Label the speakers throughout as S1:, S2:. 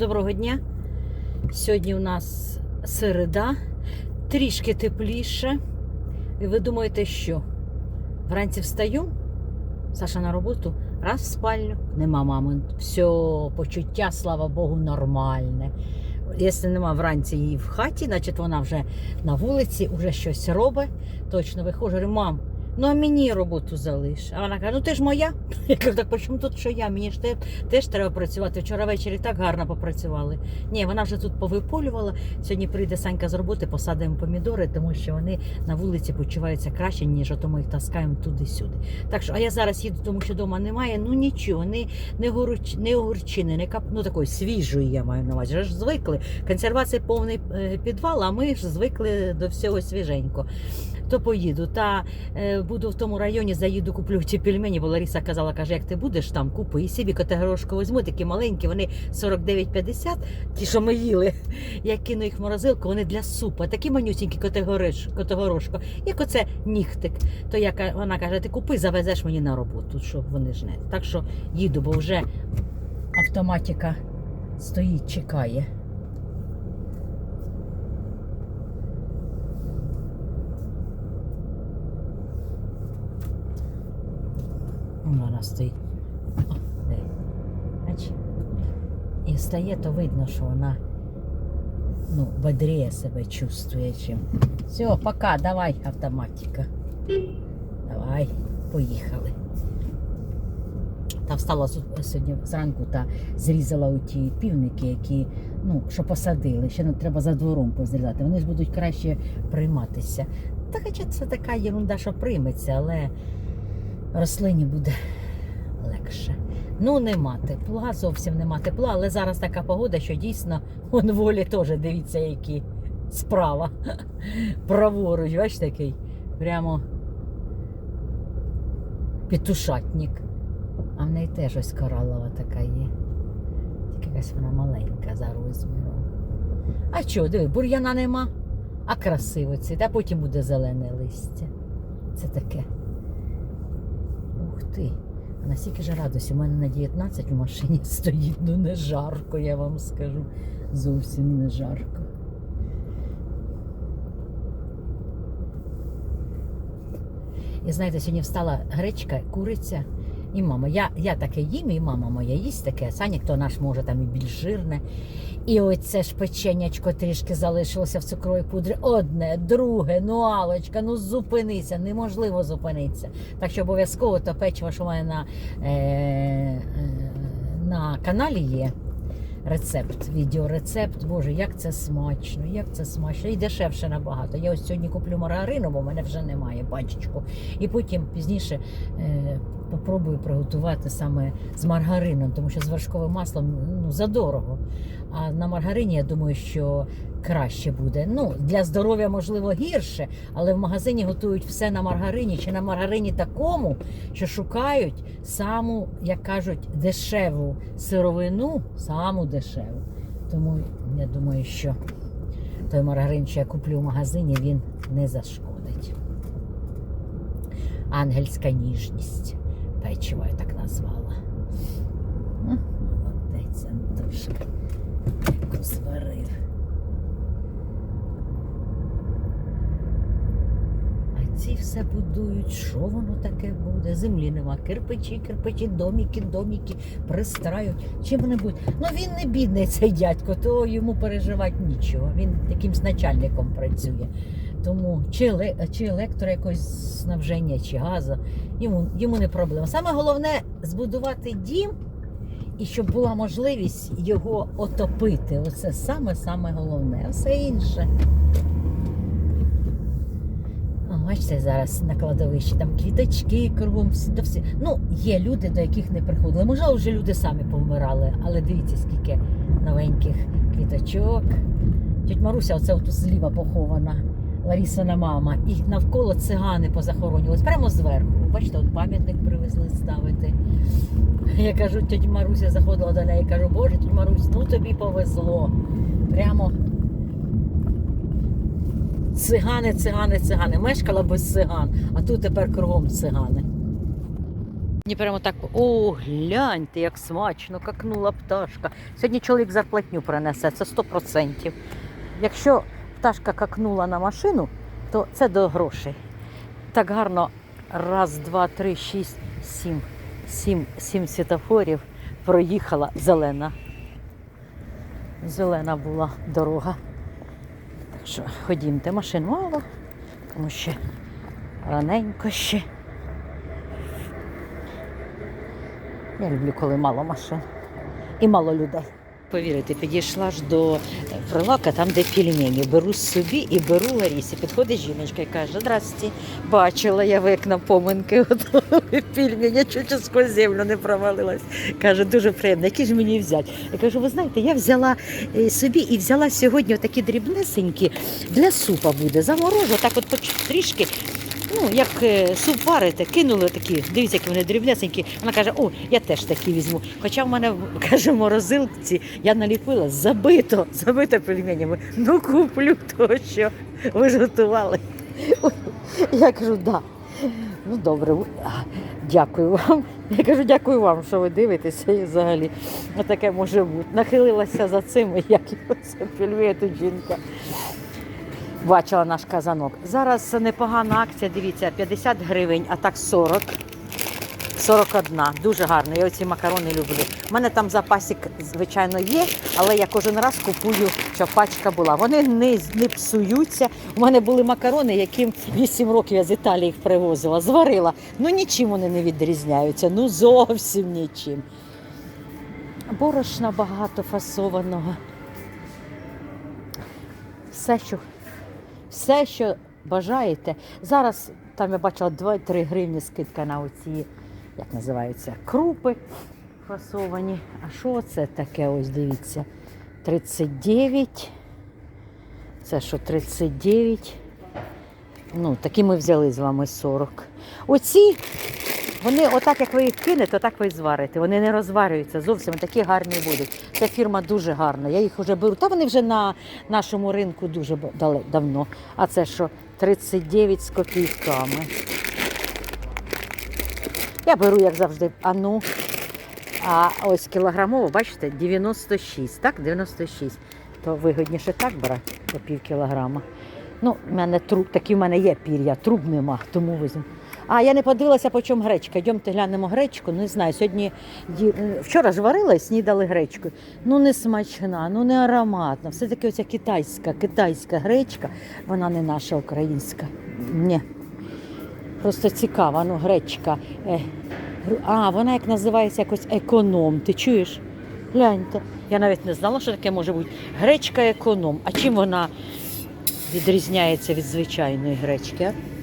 S1: Доброго дня. Сьогодні у нас середа, трішки тепліше. І ви думаєте, що? Вранці встаю, Саша на роботу, раз в спальню, нема мами. Все, почуття, слава Богу, нормальне. Якщо нема вранці її в хаті, значить вона вже на вулиці, вже щось робить. Точно виходжу, мам, ну а мені роботу залиш. А вона каже, ну ти ж моя. Я кажу, так чому тут що я? Мені ж те- теж треба працювати. Вчора ввечері так гарно попрацювали. Ні, вона вже тут повиполювала. Сьогодні прийде Санька з роботи, посадимо помідори, тому що вони на вулиці почуваються краще, ніж ото ми їх таскаємо туди-сюди. Так що, а я зараз їду, тому що вдома немає. Ну нічого, не, не, горуч, не огурчини, не кап... ну такої свіжої я маю на увазі. Ж звикли. Консервація повний е, підвал, а ми ж звикли до всього свіженько. То поїду. Та е, буду в тому районі, заїду, куплю ті пельмені, бо Лариса казала, каже, як ти будеш там, купи собі котигорошку візьму, такі маленькі, вони 49,50, ті, що ми їли. Я кину їх в морозилку, вони для супа, такі манюсінькі котигориш, котигорошко, як оце нігтик. То я, вона каже, ти купи, завезеш мені на роботу, щоб вони ж не. Так що їду, бо вже автоматика стоїть, чекає. Вон Вона стоїть. Бач? І стає, то видно, що вона ну, бодрее себе чувствує, чим. Все, пока, давай, автоматика. Давай, поїхали. Та встала сьогодні зранку та зрізала у ті півники, які, ну, що посадили. Ще не треба за двором позрізати. Вони ж будуть краще прийматися. Та хоча це така ерунда, що прийметься, але рослині буде легше. Ну, нема тепла, зовсім нема тепла, але зараз така погода, що дійсно он волі теж дивіться, які справа. Праворуч, бачиш такий. Прямо петушатник. А в неї теж ось коралова така є. Тільки якась вона маленька за розміром. А що, диви, бур'яна нема, а красиво ці, та потім буде зелене листя. Це таке. Ух ти. А настільки ж радості. У мене на 19 в машині стоїть. Ну не жарко, я вам скажу. Зовсім не жарко. І знаєте, сьогодні встала гречка, куриця і мама. Я, я таке їм, і мама моя їсть таке. Саня, хто наш може там і більш жирне. І оце ж печенячко трішки залишилося в цукровій пудрі. Одне, друге, ну Алочка, ну зупинися, неможливо зупинитися. Так що обов'язково то печиво, що в мене на, е, е, на каналі є. Рецепт, відеорецепт. Боже, як це смачно, як це смачно. І дешевше набагато. Я ось сьогодні куплю маргарину, бо в мене вже немає пачечку. І потім пізніше е, попробую приготувати саме з маргарином, тому що з вершковим маслом ну, задорого. А на маргарині я думаю, що краще буде. Ну, для здоров'я, можливо, гірше, але в магазині готують все на маргарині чи на маргарині такому, що шукають саму, як кажуть, дешеву сировину, саму дешеву. Тому я думаю, що той маргарин, що я куплю в магазині, він не зашкодить. Ангельська ніжність. Печиво я так назвала. Молодець, Антошка. Яку зварив. А ці все будують. Що воно таке буде? Землі нема. Кирпичі, кирпичі, доміки, доміки пристрають. Чим вони будуть? Ну він не бідний, цей дядько, то йому переживати нічого. Він якимсь начальником працює. Тому чи, чи електро якось снабження, чи газу, йому, йому не проблема. Саме головне збудувати дім і щоб була можливість його отопити. Оце саме-саме головне. Все інше. Бачите, зараз на кладовищі там квіточки кругом, всі, до всі. Ну, є люди, до яких не приходили. Можливо, вже люди самі повмирали, але дивіться, скільки новеньких квіточок. Тьоть Маруся, оце тут зліва похована. Ларісина мама. І навколо цигани позахоронювались прямо зверху. Бачите, от пам'ятник привезли ставити. Я кажу, тьоть Маруся заходила до неї, кажу, боже, тьоть Марусь, ну тобі повезло. Прямо цигани, цигани, цигани. Мешкала без циган, а тут тепер кругом цигани. Мені прямо так, о, гляньте, як смачно какнула пташка. Сьогодні чоловік зарплатню принесе, це 100%. Якщо пташка какнула на машину, то це до грошей. Так гарно. Раз, два, три, шість, сім. Сім, сім світофорів проїхала зелена. Зелена була дорога. Так що ходімте, машин мало, тому що раненько ще. Я люблю, коли мало машин і мало людей. Повірите, підійшла ж до прилавка, там, де пельмені. Беру собі і беру Ларісі. Підходить жіночка і каже: Здрасте, бачила я вікна поминки, готові пельмені, чуть сквозь землю не провалилась. Каже, дуже приємно, які ж мені взяти? Я кажу, ви знаєте, я взяла е, собі і взяла сьогодні такі дрібнесенькі для супа буде. Заморожу, так от трішки. Ну, як е, суп варите, кинули такі, дивіться, які вони дрібнесенькі. Вона каже, о, я теж такі візьму. Хоча в мене каже, в морозилці я наліпила забито, забито пельменями. Ну куплю то, що ви ж готували. Я кажу, да. Ну добре, дякую вам. Я кажу, дякую вам, що ви дивитеся і взагалі. Таке може бути. Нахилилася за цим, як його це пельмені тут жінка. Бачила наш казанок. Зараз непогана акція, дивіться, 50 гривень, а так 40. 41. Дуже гарно. Я оці макарони люблю. У мене там запасик, звичайно, є, але я кожен раз купую, щоб пачка була. Вони не, не псуються. У мене були макарони, яким 8 років я з Італії їх привозила, зварила. Ну нічим вони не відрізняються. Ну зовсім нічим. Борошна багато фасованого. Все, що все, що бажаєте. Зараз там я бачила 2-3 гривні скидка на оці, як називаються, крупи фасовані. А що це таке? Ось дивіться. 39. Це що 39. Ну, такі ми взяли з вами 40. Оці, вони, отак як ви їх кинете, отак ви і зварите. Вони не розварюються зовсім, такі гарні будуть. Ця фірма дуже гарна. Я їх вже беру. Та вони вже на нашому ринку дуже давно. А це що? 39 з копійками. Я беру, як завжди, ану. А ось кілограмово, бачите, 96, так? 96. То вигідніше так брати по пів кілограма. Ну, в мене труб, такі в мене є пір'я, труб нема, тому візьму. А я не подивилася, по чому гречка. Йдемте глянемо гречку. Не знаю. Сьогодні вчора ж варила і снідали гречкою. Ну не смачна, ну не ароматна. Все-таки оця китайська, китайська гречка, вона не наша українська. Ні. Просто цікава, ну гречка. Е, а, вона як називається якось економ. Ти чуєш? Гляньте. Я навіть не знала, що таке може бути. Гречка економ. А чим вона відрізняється від звичайної гречки? А?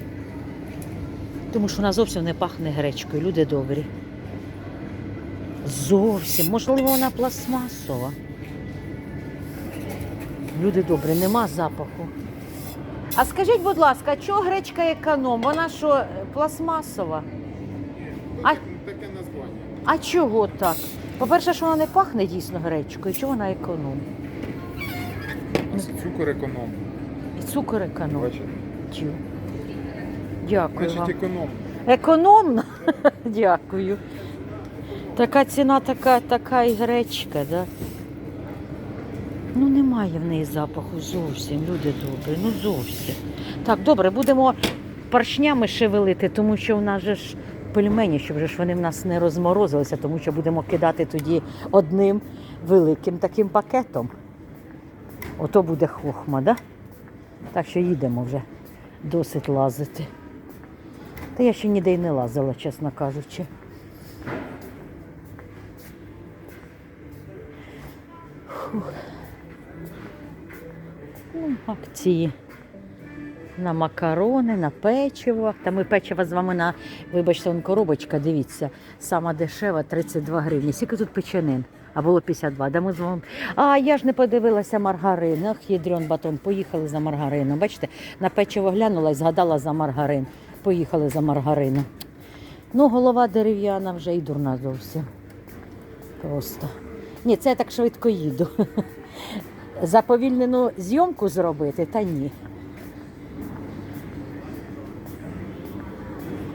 S1: Тому що вона зовсім не пахне гречкою, люди добрі. Зовсім. Можливо, вона пластмасова. Люди добрі, нема запаху. А скажіть, будь ласка, чого гречка економ? Вона що, пластмасова? А,
S2: Таке названня.
S1: а чого так? По-перше, що вона не пахне дійсно гречкою, чого вона економ?
S2: Цукор економ.
S1: І цукор економ.
S2: Бачите?
S1: Дякую вам.
S2: Значить економ.
S1: Економно? Дякую. Така ціна, така, така і гречка, да? Ну, немає в неї запаху зовсім, люди добрі, ну зовсім. Так, добре, будемо паршнями шевелити, тому що в нас же ж пельмені, щоб же ж вони в нас не розморозилися, тому що будемо кидати тоді одним великим таким пакетом. Ото буде хохма, да? Так що їдемо вже досить лазити. Та я ще ніде й не лазила, чесно кажучи. Фух. Ну, акції на макарони, на печиво. Та ми печиво з вами на, вибачте, вон коробочка, дивіться, сама дешева 32 гривні. Скільки тут печенин? А було 52. Да ми з вами... А я ж не подивилася маргарин. Ах, ядрен батон. Поїхали за маргарином. Бачите, на печиво глянула і згадала за маргарин. Поїхали за маргарином. Ну, голова дерев'яна вже і дурна зовсім. Просто. Ні, це я так швидко їду. Заповільнену зйомку зробити, та ні.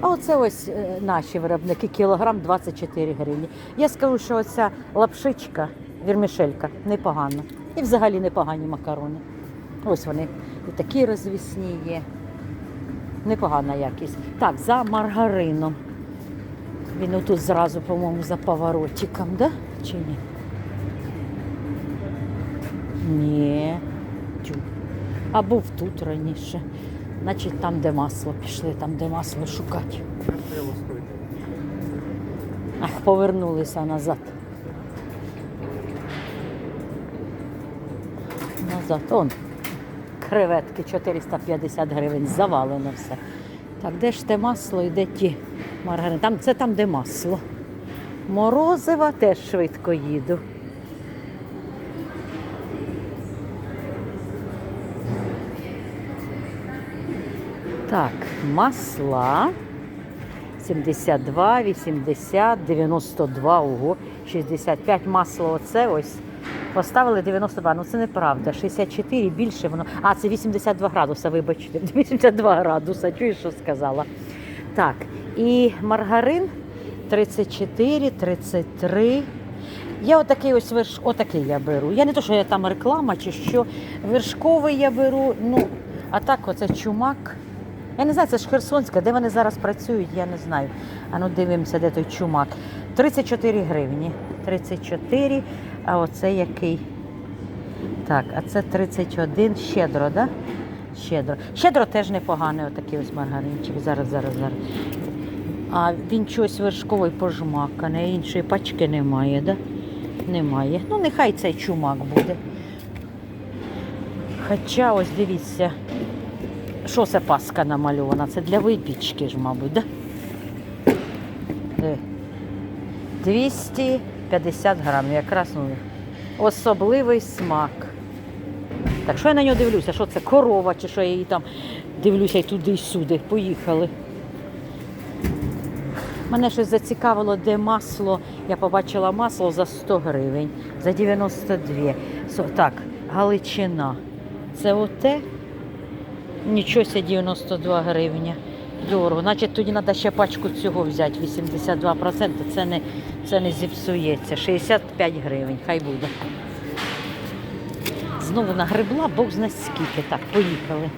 S1: А оце ось е, наші виробники, кілограм 24 гривні. Я скажу, що оця лапшичка, вірмішелька, непогана. І взагалі непогані макарони. Ось вони і такі розвісні є. Непогана якість. Так, за маргарином. Він отут зразу, по-моєму, за поворотиком, да? Чи ні? Ні. Тю. А був тут раніше. Значить, там, де масло пішли, там, де масло шукати. Ах, повернулися назад. Назад. Он. Креветки 450 гривень, завалено все. Так, де ж те масло і де ті маргарини? Там, це там, де масло. Морозива теж швидко їду. Так, масла 72, 80, 92, ого, 65 масло оце ось. Поставили 92, ну це неправда. 64 більше воно. А, це 82 градуса, вибачте. 82 градуса, чуєш, що сказала. Так, і маргарин 34, 33. Я отакий ось верш... отакий я беру. Я не то, що я там реклама чи що. Вершковий я беру. Ну, а так, оце чумак. Я не знаю, це ж Херсонська, де вони зараз працюють, я не знаю. А ну дивимося, де той чумак. 34 гривні. 34, а оце який? Так, а це 31, щедро, да? Щедро. Щедро теж непоганий, отакий ось маргаринчик. Зараз, зараз, зараз. А він чогось вершковий пожмаканий, іншої пачки немає, да? Немає. Ну, нехай цей чумак буде. Хоча ось дивіться, що це паска намальована? Це для випічки ж, мабуть, да? Е, 200. 50 грамів, ну, якраз ну, особливий смак. Так що я на нього дивлюся? Що це? Корова, чи що я її там дивлюся і туди і сюди. Поїхали. Мене щось зацікавило, де масло. Я побачила масло за 100 гривень, за 92. Так, Галичина. Це оте? Нічого 92 гривня. Дорого. Значить, тоді треба ще пачку цього взяти. 82%. Це не, це не зіпсується. 65 гривень. Хай буде. Знову нагребла, Бог зна скільки. Так, поїхали.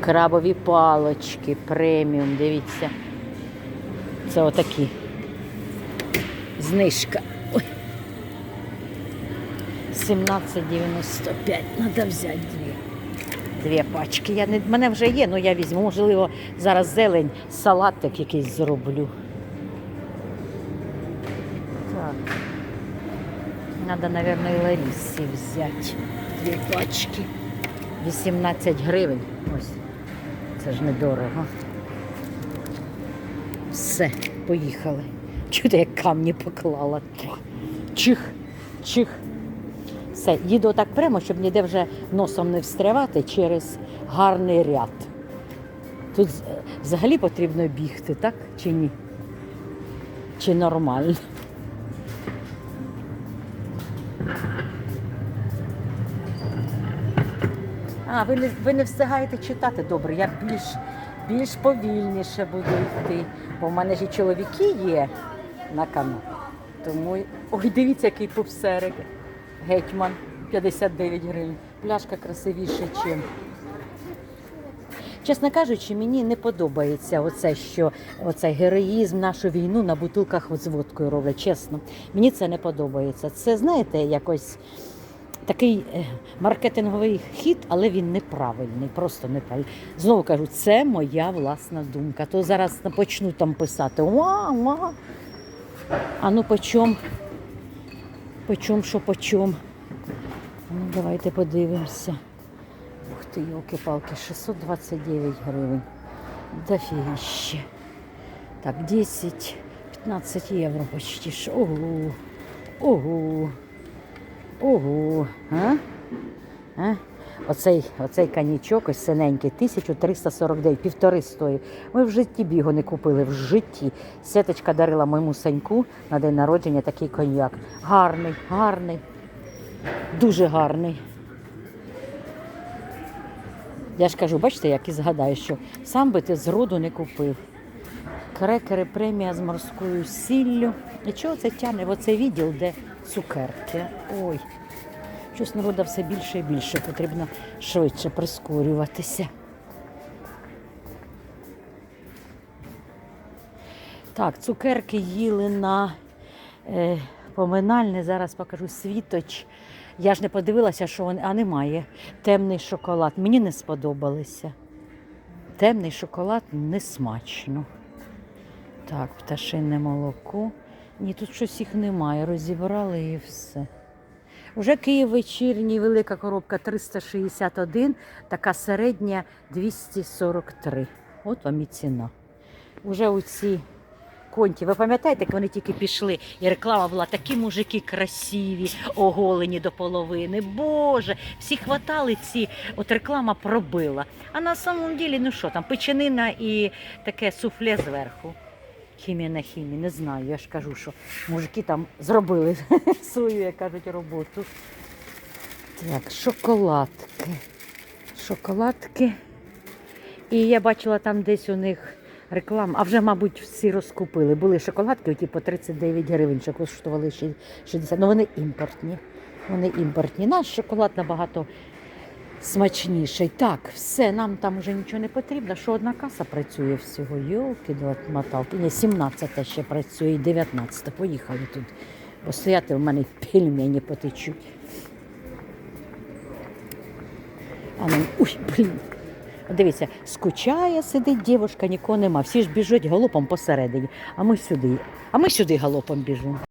S1: Крабові палочки, преміум, дивіться. Це отакі. Знижка. 17,95. Треба взяти дві. Пачки. Я не, мене вже є, але я візьму. Можливо, зараз зелень, салатик якийсь зроблю. Так. Треба, мабуть, і Ларісі взяти. Дві пачки. 18 гривень. Ось. Це ж недорого. Все, поїхали. Чудо, як камні поклала. Чих, чих. Все, їду так прямо, щоб ніде вже носом не встрявати через гарний ряд. Тут взагалі потрібно бігти, так? Чи ні? Чи нормально? А, ви не, ви не встигаєте читати добре. Я більш, більш повільніше буду йти. Бо в мене ж і чоловіки є на каналі. Тому. Ой, дивіться, який пупсерик. Гетьман 59 гривень. Пляшка красивіша, чим. Чесно кажучи, мені не подобається оце, що оцей героїзм, нашу війну на бутилках з водкою роблять. Чесно, мені це не подобається. Це, знаєте, якось такий е, маркетинговий хід, але він неправильний, просто неправильний. Знову кажу, це моя власна думка. То зараз почну там писати. Ва, ва. А ну по чому? По чому, що почом. Ну, давайте подивимося. Ух ти, йолки-палки, 629 гривень. Дофігіще. Так, 10, 15 євро почти. ж. Ого. Ого. Ого. А? А? Оцей, оцей канічок, ось синенький, 1349, півтори стоїть. Ми в житті б його не купили, в житті. Сеточка дарила моєму саньку на день народження такий коньяк. Гарний, гарний, дуже гарний. Я ж кажу, бачите, як і згадаю, що сам би ти зроду не купив. Крекери премія з морською сіллю. І чого це тягне оцей відділ, де цукерки? Ой, щось народу все більше і більше, потрібно швидше прискорюватися. Так, цукерки їли на е, поминальне. Зараз покажу світоч. Я ж не подивилася, що вони. А немає. Темний шоколад. Мені не сподобалися. Темний шоколад не смачно. Так, пташине молоко. Ні, тут щось їх немає. Розібрали і все. Уже Київ вечірній, велика коробка 361, така середня 243. От вам і ціна. Уже оці конті. Ви пам'ятаєте, як вони тільки пішли, і реклама була такі мужики красиві, оголені до половини. Боже, всі хватали ці, от реклама пробила. А на самом ділі, ну що там, печенина і таке суфле зверху. Хімія на хімії, не знаю. Я ж кажу, що мужики там зробили свою, як кажуть, роботу. Так, шоколадки. Шоколадки. І я бачила там десь у них реклама, а вже, мабуть, всі розкупили. Були шоколадки, оті по 39 гривень, що коштували 60. Ну вони імпортні. Вони імпортні. Наш шоколад набагато смачніший. Так, все, нам там вже нічого не потрібно. Що одна каса працює всього. Йолки, два моталки. Ні, 17 ще працює, і 19. Поїхали тут. Постояти в мене пельмені потечуть. А ну, ой, блін. Дивіться, скучає, сидить дівчинка, нікого нема. Всі ж біжуть галопом посередині. А ми сюди. А ми сюди галопом біжимо.